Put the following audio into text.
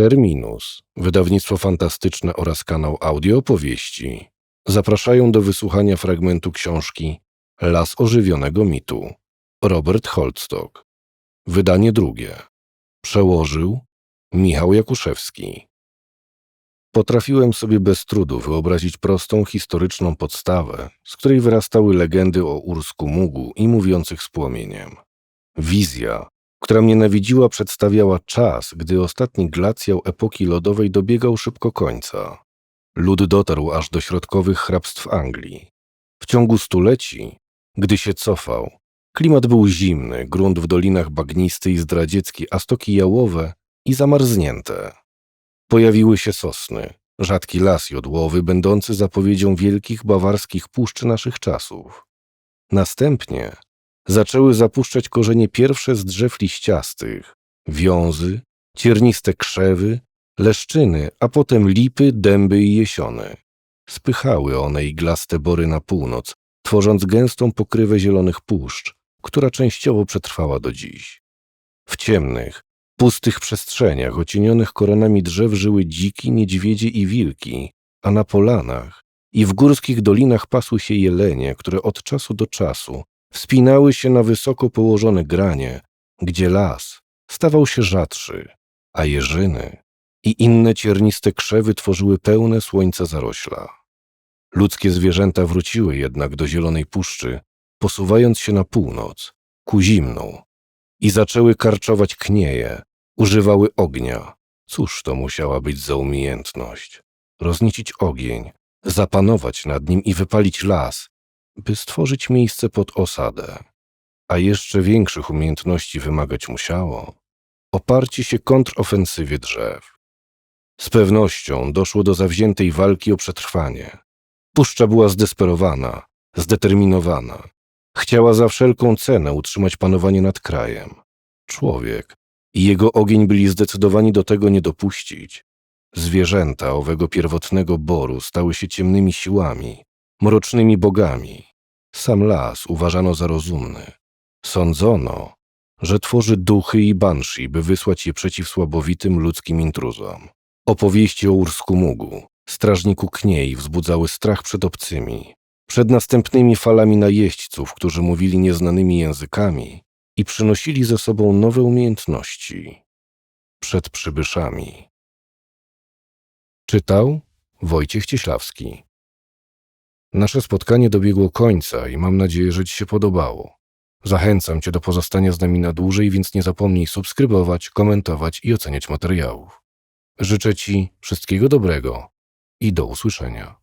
Terminus, wydawnictwo fantastyczne oraz kanał audio opowieści zapraszają do wysłuchania fragmentu książki Las ożywionego mitu. Robert Holstock. Wydanie drugie. Przełożył Michał Jakuszewski. Potrafiłem sobie bez trudu wyobrazić prostą historyczną podstawę, z której wyrastały legendy o Ursku Mugu i mówiących z płomieniem. Wizja, która mnie nawidziła, przedstawiała czas, gdy ostatni glacjał epoki lodowej dobiegał szybko końca. Lud dotarł aż do środkowych hrabstw Anglii. W ciągu stuleci, gdy się cofał, klimat był zimny, grunt w dolinach bagnisty i zdradziecki, a stoki jałowe i zamarznięte. Pojawiły się sosny, rzadki las jodłowy, będący zapowiedzią wielkich bawarskich puszczy naszych czasów. Następnie zaczęły zapuszczać korzenie pierwsze z drzew liściastych, wiązy, cierniste krzewy, leszczyny, a potem lipy, dęby i jesiony. Spychały one iglaste bory na północ, tworząc gęstą pokrywę zielonych puszcz, która częściowo przetrwała do dziś. W ciemnych, pustych przestrzeniach ocienionych koronami drzew żyły dziki, niedźwiedzie i wilki, a na polanach i w górskich dolinach pasły się jelenie, które od czasu do czasu wspinały się na wysoko położone granie, gdzie las stawał się rzadszy, a jeżyny i inne cierniste krzewy tworzyły pełne słońca zarośla. Ludzkie zwierzęta wróciły jednak do zielonej puszczy, posuwając się na północ, ku zimną, i zaczęły karczować knieje, używały ognia. Cóż to musiała być za umiejętność? Rozniecić ogień, zapanować nad nim i wypalić las, by stworzyć miejsce pod osadę. A jeszcze większych umiejętności wymagać musiało oparcie się kontrofensywie drzew. Z pewnością doszło do zawziętej walki o przetrwanie. Puszcza była zdesperowana, zdeterminowana. Chciała za wszelką cenę utrzymać panowanie nad krajem. Człowiek i jego ogień byli zdecydowani do tego nie dopuścić. Zwierzęta owego pierwotnego boru stały się ciemnymi siłami, mrocznymi bogami. Sam las uważano za rozumny. Sądzono, że tworzy duchy i banshee, by wysłać je przeciw słabowitym ludzkim intruzom. Opowieści o Ursku Mugu, strażniku Kniej wzbudzały strach przed obcymi, przed następnymi falami najeźdźców, którzy mówili nieznanymi językami i przynosili ze sobą nowe umiejętności, przed przybyszami. Czytał Wojciech Cieślawski. Nasze spotkanie dobiegło końca i mam nadzieję, że Ci się podobało. Zachęcam Cię do pozostania z nami na dłużej, więc nie zapomnij subskrybować, komentować i oceniać materiałów. Życzę Ci wszystkiego dobrego i do usłyszenia.